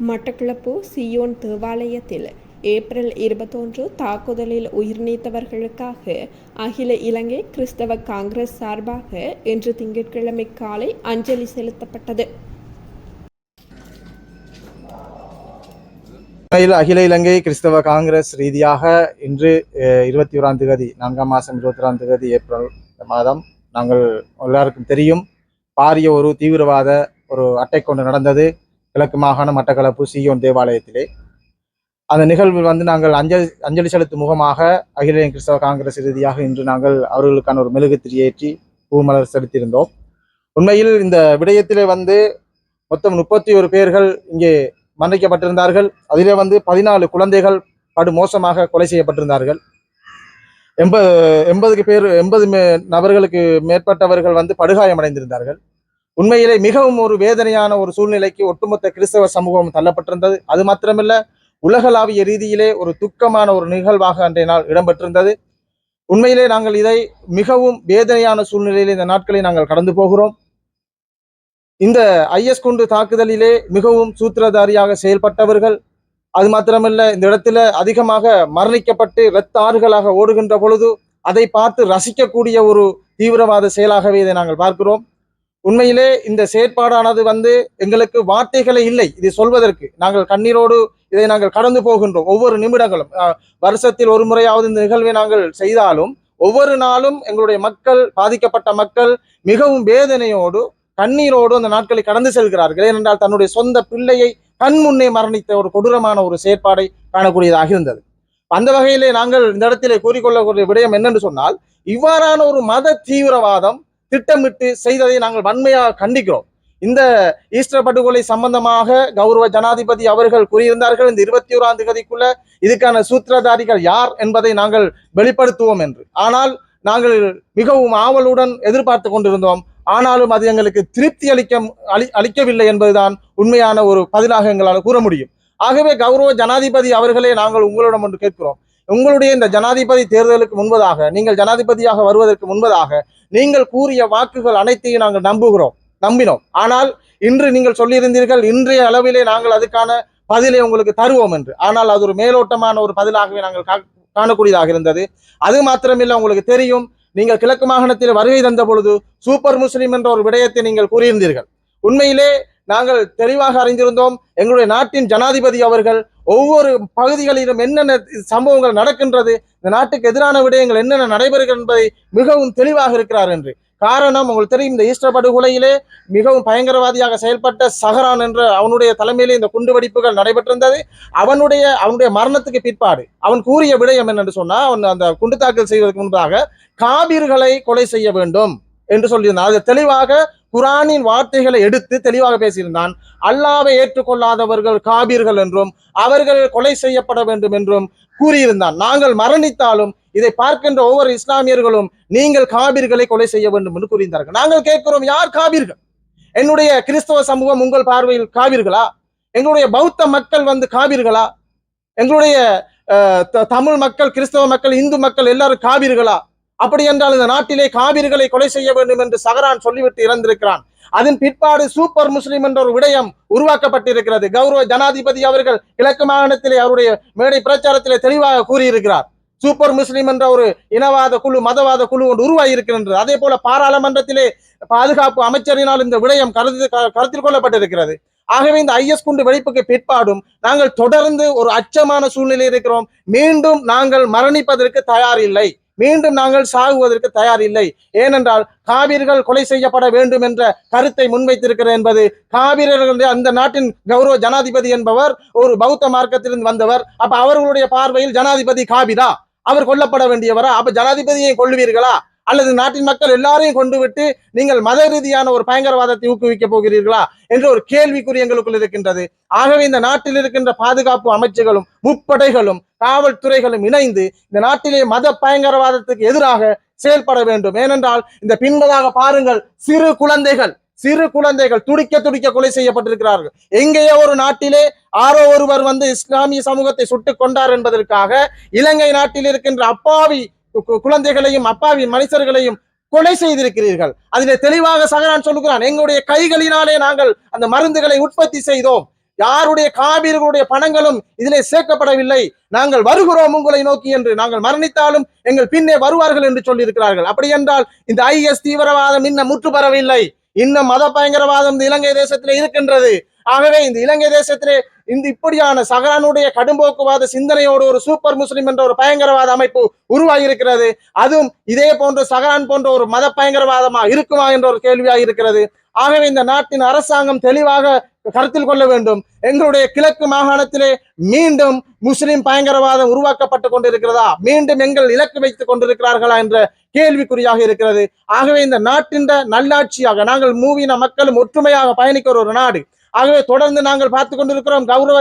Batticaloa Zion தேவாலயத்தில் April இருபத்தொன்று தாக்குதலில் உயிர் நீத்தவர்களுக்காக அகில இலங்கை கிறிஸ்தவ காங்கிரஸ் சார்பாக இன்று திங்கட்கிழமை காலை அஞ்சலி செலுத்தப்பட்டது. அகில இலங்கை கிறிஸ்தவ காங்கிரஸ் ரீதியாக இன்று இருபத்தி ஓராம் தேதி நான்காம் மாதம் இருபத்தி ஓராம் தேதி ஏப்ரல் மாதம் நாங்கள் எல்லாருக்கும் தெரியும் பாரிய ஒரு தீவிரவாத ஒரு அட்டை கொண்டு நடந்தது. கிழக்கு மாகாண மட்டக்களப்பு சியோன் தேவாலயத்திலே. அந்த நிகழ்வில் வந்து நாங்கள் அஞ்சலி அஞ்சலி செலுத்தும் முகமாக அகில கிறிஸ்தவ காங்கிரஸ் ரீதியாக இன்று நாங்கள் அவர்களுக்கான ஒரு மெழுகு ஏற்றி பூமலர் செலுத்தியிருந்தோம். உண்மையில் இந்த விடயத்திலே வந்து மொத்தம் முப்பத்தி ஒரு பேர்கள் இங்கே மன்னிக்கப்பட்டிருந்தார்கள். அதிலே வந்து பதினாலு குழந்தைகள் படு மோசமாக கொலை செய்யப்பட்டிருந்தார்கள். எண்பது எண்பதுக்கு பேர் எண்பது மே நபர்களுக்கு மேற்பட்டவர்கள் வந்து படுகாயமடைந்திருந்தார்கள். உண்மையிலே மிகவும் ஒரு வேதனையான ஒரு சூழ்நிலைக்கு ஒட்டுமொத்த கிறிஸ்தவ சமூகம் தள்ளப்பட்டிருந்தது. அது மாத்திரமல்ல உலகளாவிய ரீதியிலே ஒரு துக்கமான ஒரு நிகழ்வாக அன்றைய நாள் இடம்பெற்றிருந்தது. உண்மையிலே நாங்கள் இதை மிகவும் வேதனையான சூழ்நிலையில் இந்த நாட்களை நாங்கள் கடந்து போகிறோம். இந்த ஐஎஸ் குண்டு தாக்குதலிலே மிகவும் சூத்திரதாரியாக செயல்பட்டவர்கள் அது மாத்திரமல்ல இந்த இடத்துல அதிகமாக மரணிக்கப்பட்டு இரத்த ஆறுகளாக ஓடுகின்ற பொழுது அதை பார்த்து ரசிக்கக்கூடிய ஒரு தீவிரவாத செயலாகவே இதை நாங்கள் பார்க்கிறோம். உண்மையிலே இந்த செயற்பாடானது வந்து எங்களுக்கு வார்த்தைகளே இல்லை. இதை சொல்வதற்கு நாங்கள் கண்ணீரோடு இதை நாங்கள் கடந்து போகின்றோம். ஒவ்வொரு நிமிடங்களும் வருஷத்தில் ஒரு முறையாவது இந்த நிகழ்வை நாங்கள் செய்தாலும் ஒவ்வொரு நாளும் எங்களுடைய மக்கள் பாதிக்கப்பட்ட மக்கள் மிகவும் வேதனையோடு கண்ணீரோடு அந்த நாட்களை கடந்து செல்கிறார்கள். ஏனென்றால் தன்னுடைய சொந்த பிள்ளையை கண் முன்னே மரணித்த ஒரு கொடூரமான ஒரு செயற்பாடை காணக்கூடியதாக இருந்தது. அந்த வகையிலே நாங்கள் இந்த இடத்திலே கூறிக்கொள்ளக்கூடிய விடயம் என்னென்று சொன்னால் இவ்வாறான ஒரு மத தீவிரவாதம் திட்டமிட்டு செய்ததை நாங்கள் வன்மையாக கண்டிக்கிறோம். இந்த ஈஸ்டர் படுகொலை சம்பந்தமாக கௌரவ ஜனாதிபதி அவர்கள் கூறியிருந்தார்கள். இந்த இருபத்தி ஓராம் தேதிக்குள்ள இதுக்கான சூத்திரதாரிகள் யார் என்பதை நாங்கள் வெளிப்படுத்துவோம் என்று. ஆனால் நாங்கள் மிகவும் ஆவலுடன் எதிர்பார்த்து கொண்டிருந்தோம். ஆனாலும் அது எங்களுக்கு திருப்தி அளிக்க அளி அளிக்கவில்லை என்பதுதான் உண்மையான ஒரு பதிலாக எங்களால் கூற முடியும். ஆகவே கௌரவ ஜனாதிபதி அவர்களே நாங்கள் உங்களிடம் ஒன்று கேட்கிறோம். உங்களுடைய இந்த ஜனாதிபதி தேர்தலுக்கு முன்பதாக நீங்கள் ஜனாதிபதியாக வருவதற்கு முன்பதாக நீங்கள் கூறிய வாக்குகள் அனைத்தையும் நாங்கள் நம்புகிறோம் நம்பினோம். ஆனால் இன்று நீங்கள் சொல்லியிருந்தீர்கள் இன்றைய அளவிலே நாங்கள் அதுக்கான பதிலை உங்களுக்கு தருவோம் என்று. ஆனால் அது ஒரு மேலோட்டமான ஒரு பதிலாகவே நாங்கள் கா- காணக்கூடியதாக இருந்தது. அது மாத்திரமில்லை உங்களுக்கு தெரியும். நீங்கள் கிழக்கு மாகாணத்தில் வருகை தந்த பொழுது சூப்பர் முஸ்லீம் என்ற ஒரு விடயத்தை நீங்கள் கூறியிருந்தீர்கள். உண்மையிலே நாங்கள் தெளிவாக அறிந்திருந்தோம் எங்களுடைய நாட்டின் ஜனாதிபதி அவர்கள் ஒவ்வொரு பகுதிகளிலும் என்னென்ன சம்பவங்கள் நடக்கின்றது இந்த நாட்டுக்கு எதிரான விடயங்கள் என்னென்ன நடைபெறுகிறது என்பதை மிகவும் தெளிவாக இருக்கிறார் என்று. காரணம் உங்களுக்கு தெரியும் இந்த ஈஸ்டர் படுகொலையிலே மிகவும் பயங்கரவாதியாக செயல்பட்ட சஹரான் என்ற அவனுடைய தலைமையிலே இந்த குண்டுவெடிப்புகள் நடைபெற்றிருந்தது. அவனுடைய அவனுடைய மரணத்துக்கு பிற்பாடு அவன் கூறிய விடயம் என்னென்று சொன்னால் அவன் அந்த குண்டு தாக்கல் செய்வதற்கு முன்பாக காபீர்களை கொலை செய்ய வேண்டும் என்று சொல்லியிருந்தான். அது தெளிவாக குரானின் வார்த்தைகளை எடுத்து தெளிவாக பேசியிருந்தான். அல்லாவை ஏற்றுக்கொள்ளாதவர்கள் காபீர்கள் என்றும் அவர்கள் கொலை செய்யப்பட வேண்டும் என்றும் கூறியிருந்தான். நாங்கள் மரணித்தாலும் இதை பார்க்கின்ற ஒவ்வொரு இஸ்லாமியர்களும் நீங்கள் காபீர்களை கொலை செய்ய வேண்டும் என்று கூறியிருந்தார்கள். நாங்கள் கேட்கிறோம் யார் காபீர்கள்? என்னுடைய கிறிஸ்தவ சமூகம் உங்கள் பார்வையில் காபீர்களா? எங்களுடைய பௌத்த மக்கள் வந்து காபீர்களா? எங்களுடைய த- தமிழ் மக்கள் கிறிஸ்தவ மக்கள் இந்து மக்கள் எல்லாரும் காபீர்களா? அப்படி என்றால் இந்த நாட்டிலே காவிர்களை கொலை செய்ய வேண்டும் என்று சகரான் சொல்லிவிட்டு இறந்திருக்கிறான். அதன் பிற்பாடு சூப்பர் முஸ்லிம் என்ற ஒரு விடயம் உருவாக்கப்பட்டிருக்கிறது. கௌரவ ஜனாதிபதி அவர்கள் கிழக்கு மாகாணத்திலே அவருடைய மேடை பிரச்சாரத்திலே தெளிவாக கூறியிருக்கிறார். சூப்பர் முஸ்லிம் என்ற ஒரு இனவாத குழு மதவாத குழு ஒன்று உருவாகி இருக்கின்றது அதே போல பாராளுமன்றத்திலே பாதுகாப்பு அமைச்சரினால் இந்த விடயம் கருதி க- கருத்தில் கொள்ளப்பட்டிருக்கிறது. ஆகவே இந்த ஐஎஸ் குண்டு வெடிப்புக்கு பிற்பாடும் நாங்கள் தொடர்ந்து ஒரு அச்சமான சூழ்நிலை இருக்கிறோம். மீண்டும் நாங்கள் மரணிப்பதற்கு தயார் இல்லை மீண்டும் நாங்கள் சாகுவதற்கு தயார் இல்லை ஏனென்றால் காவிர்கள் கொலை செய்யப்பட வேண்டும் என்ற கருத்தை முன்வைத்திருக்கிறேன் என்பது காவிரர்கள் அந்த நாட்டின் கௌரவ ஜனாதிபதி என்பவர் ஒரு பௌத்த மார்க்கத்திலிருந்து வந்தவர். அப்ப அவர்களுடைய பார்வையில் ஜனாதிபதி காபிரா அவர் கொல்லப்பட வேண்டியவரா? அப்ப ஜனாதிபதியை கொள்ளுவீர்களா அல்லது நாட்டின் மக்கள் எல்லாரையும் கொண்டு விட்டு நீங்கள் மத ரீதியான ஒரு பயங்கரவாதத்தை ஊக்குவிக்க போகிறீர்களா என்ற ஒரு கேள்விக்குறி எங்களுக்குள் இருக்கின்றது. ஆகவே இந்த நாட்டில் இருக்கின்ற பாதுகாப்பு அமைச்சுகளும் முப்படைகளும் காவல்துறைகளும் இணைந்து இந்த நாட்டிலே மத பயங்கரவாதத்துக்கு எதிராக செயல்பட வேண்டும். ஏனென்றால் இந்த பின்பதாக பாருங்கள் சிறு குழந்தைகள் சிறு குழந்தைகள் துடிக்க துடிக்க கொலை செய்யப்பட்டிருக்கிறார்கள். எங்கேயோ ஒரு நாட்டிலே ஆரோ ஒருவர் வந்து இஸ்லாமிய சமூகத்தை சுட்டுக் கொண்டார் என்பதற்காக இலங்கை நாட்டில் இருக்கின்ற அப்பாவி குழந்தைகளையும் அப்பாவி மனுஷர்களையும் கொலை செய்திருக்கிறீர்கள். அதிலே தெளிவாக சகரான் சொல்லுகிறான் எங்களுடைய கைகளினாலே நாங்கள் அந்த மருந்துகளை உற்பத்தி செய்தோம். யாருடைய காவிர்களுடைய பணங்களும் இதிலே சேர்க்கப்படவில்லை. நாங்கள் வருகிறோம் உங்களை நோக்கி என்று. நாங்கள் மரணித்தாலும் எங்கள் பின்னே வருவார்கள் என்று சொல்லியிருக்கிறார்கள். அப்படி என்றால் இந்த ஐஎஸ் தீவிரவாதம் இன்னும் முற்று பெறவில்லை இன்னும் மத பயங்கரவாதம் இலங்கை தேசத்திலே இருக்கின்றது. ஆகவே இந்த இலங்கை தேசத்திலே இந்த இப்படியான சகரானுடைய கடும்போக்குவாத சிந்தனையோடு ஒரு சூப்பர் முஸ்லிம் என்ற ஒரு பயங்கரவாத அமைப்பு உருவாகி இருக்கிறது அதுவும் இதே போன்ற சகரான் போன்ற ஒரு மத பயங்கரவாதமா இருக்குமா என்ற ஒரு கேள்வியாக இருக்கிறது. ஆகவே இந்த நாட்டின் அரசாங்கம் தெளிவாக கருத்தில் கொள்ள வேண்டும். எங்களுடைய கிழக்கு மாகாணத்திலே மீண்டும் முஸ்லிம் பயங்கரவாதம் உருவாக்கப்பட்டு கொண்டிருக்கிறதா? மீண்டும் எங்கள் இலக்கு வைத்துக் கொண்டிருக்கிறார்களா என்ற கேள்விக்குறியாக இருக்கிறது. ஆகவே இந்த நாட்டின் நல்லாட்சியாக நாங்கள் மூவின மக்களும் ஒற்றுமையாக பயணிக்கிற ஒரு நாடு. ஆகவே தொடர்ந்து நாங்கள் பார்த்து கொண்டிருக்கிறோம். கௌரவ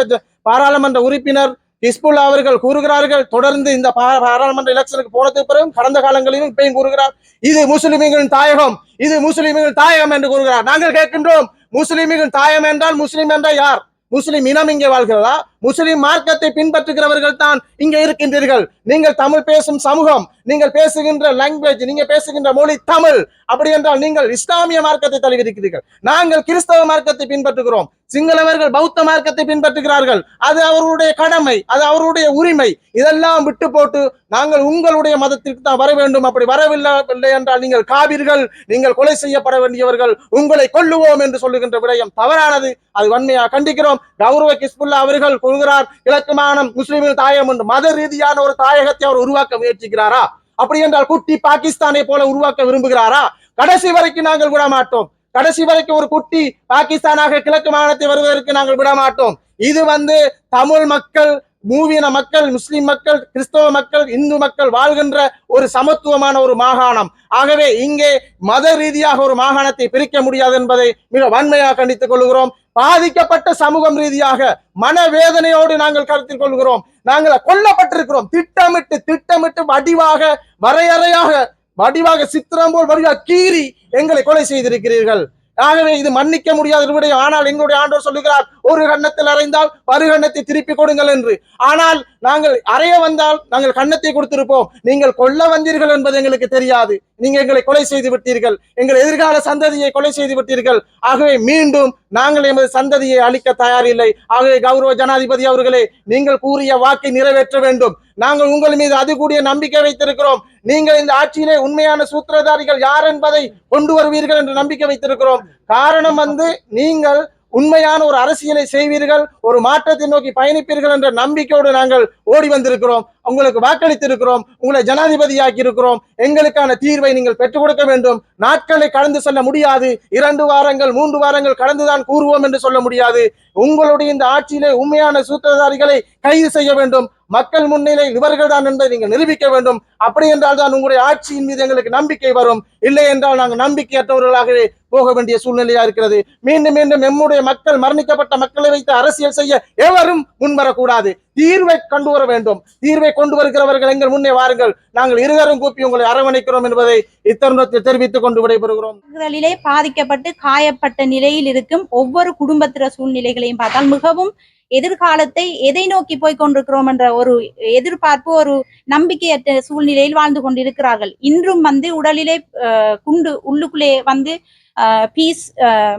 பாராளுமன்ற உறுப்பினர் ஹிஸ்புல்லா அவர்கள் கூறுகிறார்கள் தொடர்ந்து இந்த பாராளுமன்ற எலெக்ஷனுக்கு போனதுக்கு பிறகு கடந்த காலங்களிலும் இப்பயும் கூறுகிறார் இது முஸ்லிம்களின் தாயகம் இது முஸ்லிம்கள் தாயகம் என்று கூறுகிறார். நாங்கள் கேட்கின்றோம் முஸ்லிம்கள் தாயம் என்றால் முஸ்லிம் என்றால் யார்? முஸ்லிம் இனம் இங்கே வாழ்கிறதா? முஸ்லிம் மார்க்கத்தை பின்பற்றுகிறவர்கள் தான் இங்க இருக்கின்றீர்கள். நீங்கள் தமிழ் பேசும் சமூகம் நீங்கள் பேசுகின்ற லாங்குவேஜ் நீங்க பேசுகின்ற மொழி தமிழ். அப்படி என்றால் நீங்கள் இஸ்லாமிய மார்க்கத்தை தழுவிருக்கிறீர்கள் நாங்கள் கிறிஸ்தவ மார்க்கத்தை பின்பற்றுகிறோம். சிங்களவர்கள் பௌத்த மார்க்கத்தை பின்பற்றுகிறார்கள். அது அவர்களுடைய கடமை அது அவருடைய உரிமை. இதெல்லாம் விட்டு போட்டு நாங்கள் உங்களுடைய மதத்திற்கு தான் வர வேண்டும். அப்படி வரவில்லை என்றால் நீங்கள் காவிர்கள் நீங்கள் கொலை செய்யப்பட வேண்டியவர்கள் உங்களை கொல்லுவோம் என்று சொல்லுகின்ற விடயம் தவறானது. அது வன்மையாக கண்டிக்கிறோம். கௌரவ கிஸ்புல்லா அவர்கள் கொள்கிறார். கிழக்கு முஸ்லிம்கள் என்று மத ரீதியான ஒரு தாயகத்தை அவர் உருவாக்க முயற்சிக்கிறாரா? அப்படி என்றால் குட்டி பாகிஸ்தானை போல உருவாக்க விரும்புகிறாரா? கடைசி வரைக்கும் நாங்கள் விட மாட்டோம். கடைசி வரைக்கும் ஒரு குட்டி பாகிஸ்தானாக கிழக்கு மாகாணத்தை வருவதற்கு நாங்கள் விட மாட்டோம். இது வந்து தமிழ் மக்கள் மூவின மக்கள் முஸ்லிம் மக்கள் கிறிஸ்தவ மக்கள் இந்து மக்கள் வாழ்கின்ற ஒரு சமத்துவமான ஒரு மாகாணம். ஆகவே இங்கே மத ரீதியாக ஒரு மாகாணத்தை பிரிக்க முடியாது என்பதை மிக வன்மையாக கண்டித்துக் கொள்கிறோம். பாதிக்கப்பட்ட சமூகம் ரீதியாக மனவேதனையோடு நாங்கள் கருத்தில் கொள்கிறோம். நாங்கள் கொல்லப்பட்டிருக்கிறோம். திட்டமிட்டு திட்டமிட்டு வடிவாக வரையறையாக வடிவாக சித்திரம் போல் வடிவாக கீறி எங்களை கொலை செய்திருக்கிறீர்கள். ஆகவே இது மன்னிக்க முடியாத ஒரு விடயம் ஆனால் எங்களுடைய ஆண்டோர் சொல்லுகிறார் ஒரு கன்னத்தில் அறைந்தால் மறு கண்ணத்தை திருப்பி கொடுங்கள் என்று. ஆனால் நாங்கள் அறைய வந்தால் நாங்கள் கன்னத்தை கொடுத்திருப்போம். நீங்கள் கொல்ல வந்தீர்கள் என்பது எங்களுக்கு தெரியாது. நீங்க எங்களை கொலை செய்து விட்டீர்கள். எங்கள் எதிர்கால சந்ததியை கொலை செய்து விட்டீர்கள். ஆகவே மீண்டும் நாங்கள் எமது சந்ததியை அளிக்க தயாரில்லை. ஆகவே கௌரவ ஜனாதிபதி அவர்களே நீங்கள் கூறிய வாக்கை நிறைவேற்ற வேண்டும். நாங்கள் உங்கள் மீது அது கூடிய நம்பிக்கை வைத்திருக்கிறோம். நீங்கள் இந்த ஆட்சியிலே உண்மையான சூத்திரதாரிகள் யார் என்பதை கொண்டு வருவீர்கள் என்று நம்பிக்கை வைத்திருக்கிறோம். காரணம் வந்து நீங்கள் உண்மையான ஒரு அரசியலை செய்வீர்கள் ஒரு மாற்றத்தை நோக்கி பயணிப்பீர்கள் என்ற நம்பிக்கையோடு நாங்கள் ஓடி வந்திருக்கிறோம். உங்களுக்கு வாக்களித்திருக்கிறோம் உங்களை ஜனாதிபதியாக்கி இருக்கிறோம் எங்களுக்கான தீர்வை நீங்கள் பெற்றுக் கொடுக்க வேண்டும். நாட்களை கடந்து செல்ல முடியாது. இரண்டு வாரங்கள் மூன்று வாரங்கள் கடந்துதான் கூறுவோம் என்று சொல்ல முடியாது. உங்களுடைய இந்த ஆட்சியிலே உண்மையான சூத்திரதாரிகளை கைது செய்ய வேண்டும். மக்கள் முன்னிலை இவர்கள் தான் என்பதை நீங்கள் நிரூபிக்க வேண்டும். அப்படி என்றால் தான் உங்களுடைய ஆட்சியின் மீது எங்களுக்கு நம்பிக்கை வரும். இல்லை என்றால் நாங்கள் நம்பிக்கையற்றவர்களாகவே போக வேண்டிய சூழ்நிலையா இருக்கிறது. மீண்டும் மீண்டும் எம்முடைய மக்கள் மரணிக்கப்பட்ட மக்களை வைத்து அரசியல் செய்ய எவரும் முன்வரக்கூடாது. தீர்வை கொண்டு வர வேண்டும். தீர்வை கொண்டு வருகிறவர்கள் எங்கள் முன்னே வாருங்கள். நாங்கள் இருவரும் கூப்பி உங்களை அரவணைக்கிறோம் என்பதை இத்தருணத்தில் தெரிவித்துக் கொண்டு விடைபெறுகிறோம். தாக்குதலிலே பாதிக்கப்பட்டு காயப்பட்ட நிலையில் இருக்கும் ஒவ்வொரு குடும்பத்திற சூழ்நிலைகளையும் பார்த்தால் மிகவும் எதிர்காலத்தை எதை நோக்கி போய் கொண்டிருக்கிறோம் என்ற ஒரு எதிர்பார்ப்பு ஒரு நம்பிக்கையற்ற சூழ்நிலையில் வாழ்ந்து கொண்டிருக்கிறார்கள். இன்றும் வந்து உடலிலே அஹ், குண்டு உள்ளுக்குள்ளே வந்து பீஸ்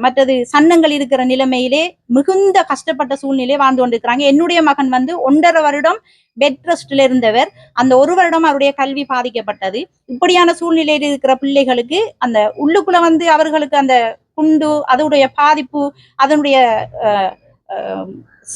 மற்றது சன்னங்கள் இருக்கிற நிலைமையிலே மிகுந்த கஷ்டப்பட்ட சூழ்நிலை வாழ்ந்து கொண்டிருக்கிறாங்க. என்னுடைய மகன் வந்து ஒன்றரை வருடம் பெட் ரெஸ்ட்ல இருந்தவர். அந்த ஒரு வருடம் அவருடைய கல்வி பாதிக்கப்பட்டது. இப்படியான சூழ்நிலையில் இருக்கிற பிள்ளைகளுக்கு அந்த உள்ளுக்குள்ள வந்து அவர்களுக்கு அந்த குண்டு அதனுடைய பாதிப்பு அதனுடைய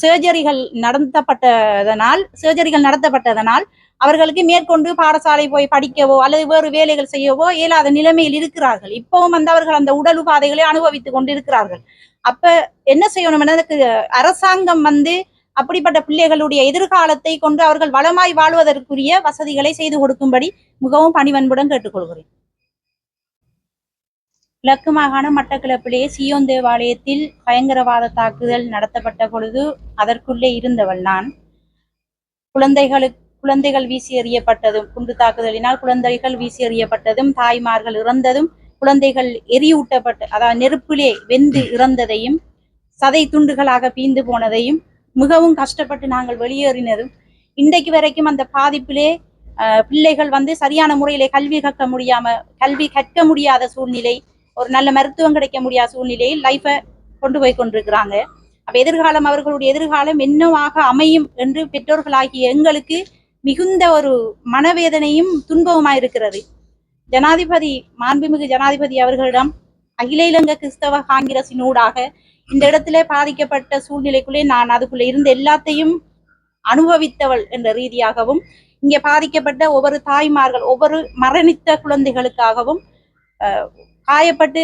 சர்ஜரிகள் நடத்தப்பட்டதனால் சர்ஜரிகள் நடத்தப்பட்டதனால் அவர்களுக்கு மேற்கொண்டு பாடசாலை போய் படிக்கவோ அல்லது வேறு வேலைகள் செய்யவோ இயலாத நிலைமையில் இருக்கிறார்கள். இப்பவும் வந்து அவர்கள் அந்த உடல் உபாதைகளை அனுபவித்துக் கொண்டு இருக்கிறார்கள் அப்ப என்ன செய்யணும் அதுக்கு அரசாங்கம் வந்து அப்படிப்பட்ட பிள்ளைகளுடைய எதிர்காலத்தை கொண்டு அவர்கள் வளமாய் வாழ்வதற்குரிய வசதிகளை செய்து கொடுக்கும்படி மிகவும் பணிவன்புடன் கேட்டுக்கொள்கிறேன். கிழக்கு மாகாண மட்டக்களப்பிலே சியோன் தேவாலயத்தில் பயங்கரவாத தாக்குதல் நடத்தப்பட்ட பொழுது அதற்குள்ளே இருந்தவள் நான். குழந்தைகளுக்கு குழந்தைகள் வீசி எறியப்பட்டதும் குண்டு தாக்குதலினால் குழந்தைகள் வீசி எறியப்பட்டதும் தாய்மார்கள் இறந்ததும் குழந்தைகள் எரியூட்டப்பட்ட அதாவது நெருப்பிலே வெந்து இறந்ததையும் சதை துண்டுகளாக பீந்து போனதையும் மிகவும் கஷ்டப்பட்டு நாங்கள் வெளியேறினதும் இன்றைக்கு வரைக்கும் அந்த பாதிப்பிலே பிள்ளைகள் வந்து சரியான முறையிலே கல்வி கற்க முடியாம கல்வி கற்க முடியாத சூழ்நிலை ஒரு நல்ல மருத்துவம் கிடைக்க முடியாத சூழ்நிலையில் லைஃபை கொண்டு போய் கொண்டிருக்கிறாங்க. அப்ப எதிர்காலம் அவர்களுடைய எதிர்காலம் என்னவாக அமையும் என்று பெற்றோர்களாகிய எங்களுக்கு மிகுந்த ஒரு மனவேதனையும் துன்பவுமாயிருக்கிறது ஜனாதிபதி மாண்புமிகு ஜனாதிபதி அவர்களிடம் அகில இலங்கை கிறிஸ்தவ காங்கிரசின் ஊடாக இந்த இடத்திலே பாதிக்கப்பட்ட சூழ்நிலைக்குள்ளே நான் அதுக்குள்ள இருந்த எல்லாத்தையும் அனுபவித்தவள் என்ற ரீதியாகவும் இங்கே பாதிக்கப்பட்ட ஒவ்வொரு தாய்மார்கள் ஒவ்வொரு மரணித்த குழந்தைகளுக்காகவும் காயப்பட்டு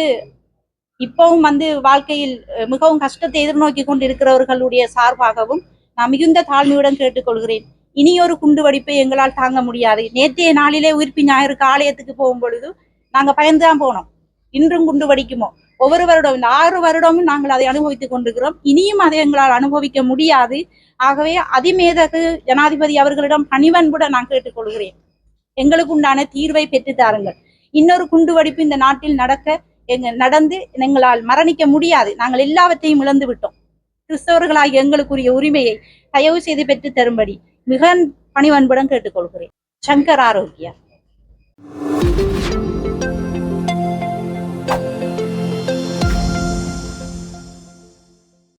இப்பவும் வந்து வாழ்க்கையில் மிகவும் கஷ்டத்தை எதிர்நோக்கி கொண்டிருக்கிறவர்களுடைய சார்பாகவும் நான் மிகுந்த தாழ்மையுடன் கேட்டுக்கொள்கிறேன். இனியொரு குண்டு வடிப்பை எங்களால் தாங்க முடியாது. நேற்றைய நாளிலே உயிர்ப்பி ஞாயிறுக்கு ஆலயத்துக்கு போகும் பொழுது நாங்கள் பயந்துதான் போனோம். இன்றும் குண்டு வடிக்குமோ? ஒவ்வொரு வருடம் இந்த ஆறு வருடமும் நாங்கள் அதை அனுபவித்துக் கொண்டிருக்கிறோம். இனியும் அதை எங்களால் அனுபவிக்க முடியாது. ஆகவே அதிமேதகு ஜனாதிபதி அவர்களிடம் பணிவன்புடன் நான் கேட்டுக்கொள்கிறேன் எங்களுக்கு உண்டான தீர்வை பெற்றுத்தாருங்கள் இன்னொரு குண்டு வெடிப்பு இந்த நாட்டில் நடக்க எங்க நடந்து எங்களால் மரணிக்க முடியாது. நாங்கள் எல்லாவற்றையும் இழந்து விட்டோம். கிறிஸ்தவர்களாகிய எங்களுக்குரிய உரிமையை தயவு செய்து பெற்று தரும்படி. மிக பணிவன்புடன் கேட்டுக்கொள்கிறேன். சங்கர் ஆரோக்கியா.